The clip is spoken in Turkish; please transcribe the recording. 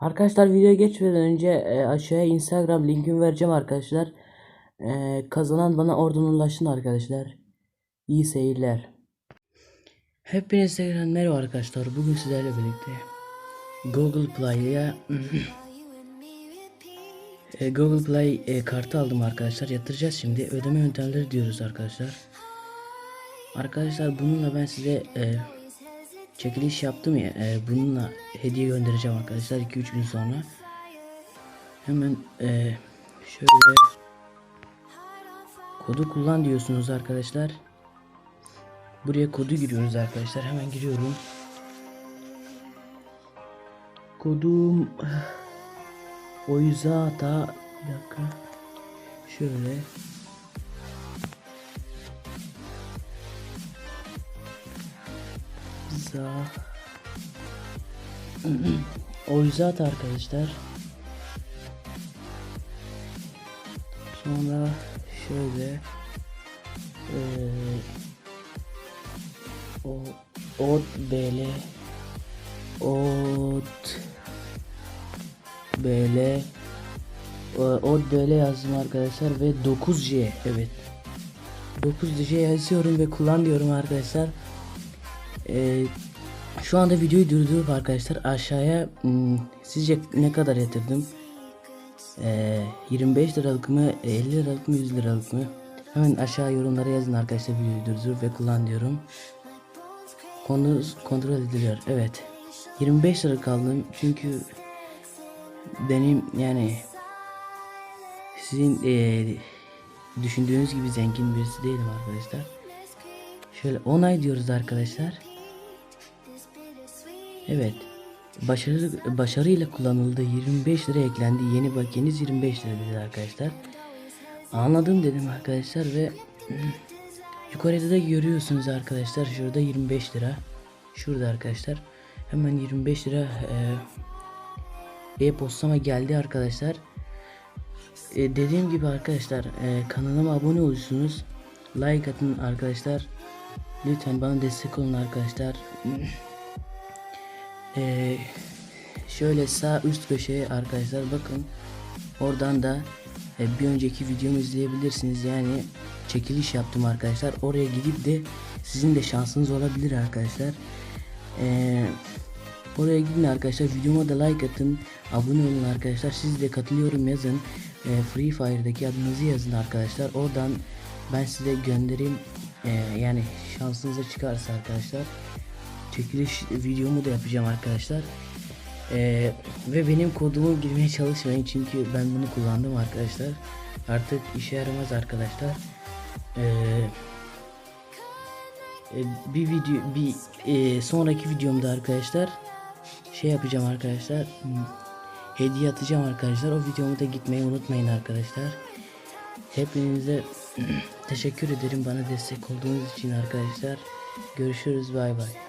Arkadaşlar videoya geçmeden önce e, aşağıya Instagram linkimi vereceğim arkadaşlar. E, kazanan bana oradan ulaşsın arkadaşlar. İyi seyirler. Hepinize tekrar merhaba arkadaşlar. Bugün sizlerle birlikte Google Play'ya e, Google Play e, kartı aldım arkadaşlar. Yatıracağız şimdi. Ödeme yöntemleri diyoruz arkadaşlar. Arkadaşlar bununla ben size e, çekiliş yaptım ya. e, bununla hediye göndereceğim arkadaşlar 2-3 gün sonra. Hemen e, şöyle kodu kullan diyorsunuz arkadaşlar. Buraya kodu giriyoruz arkadaşlar. Hemen giriyorum. Kodum Oyzata bir dakika. Şöyle za Oyzat arkadaşlar. Sonra şöyle eee o ot bl ot bl e, ot bl yazdım arkadaşlar ve 9c evet. 9c yazıyorum ve kullan diyorum arkadaşlar Ee, şu anda videoyu durdurup arkadaşlar aşağıya hmm, sizce ne kadar yatırdım ee, 25 liralık mı 50 liralık mı 100 liralık mı hemen aşağı yorumlara yazın arkadaşlar videoyu durdurup ve kullan diyorum Konu kontrol ediliyor. Evet. 25 lira kaldım çünkü benim yani sizin eee, düşündüğünüz gibi zengin birisi değilim arkadaşlar. Şöyle onay diyoruz arkadaşlar. Evet. Başarı başarıyla kullanıldı. 25 lira eklendi. Yeni bakiyeniz 25 lira dedi arkadaşlar. Anladım dedim arkadaşlar ve Yukarıda da görüyorsunuz arkadaşlar şurada 25 lira. Şurada arkadaşlar. Hemen 25 lira e, e-postama geldi arkadaşlar. E, dediğim gibi arkadaşlar e, kanalıma abone olursunuz. Like atın arkadaşlar. Lütfen bana destek olun arkadaşlar. E, şöyle sağ üst köşeye arkadaşlar bakın. Oradan da e, bir önceki videomu izleyebilirsiniz. Yani çekiliş yaptım arkadaşlar. Oraya gidip de sizin de şansınız olabilir arkadaşlar. E, oraya gidin arkadaşlar. Videoma da like atın. Abone olun arkadaşlar. Siz de katılıyorum yazın. E, Free Fire'daki adınızı yazın arkadaşlar. Oradan ben size göndereyim. E, yani şansınıza çıkarsa arkadaşlar. Çekiliş videomu da yapacağım arkadaşlar. Ee, ve benim kodumu girmeye çalışmayın çünkü ben bunu kullandım arkadaşlar. Artık işe yaramaz arkadaşlar. Ee, e, bir video bir e, sonraki videomda arkadaşlar şey yapacağım arkadaşlar. Hediye atacağım arkadaşlar. O videomu da gitmeyi unutmayın arkadaşlar. Hepinize teşekkür ederim bana destek olduğunuz için arkadaşlar. Görüşürüz bay bay.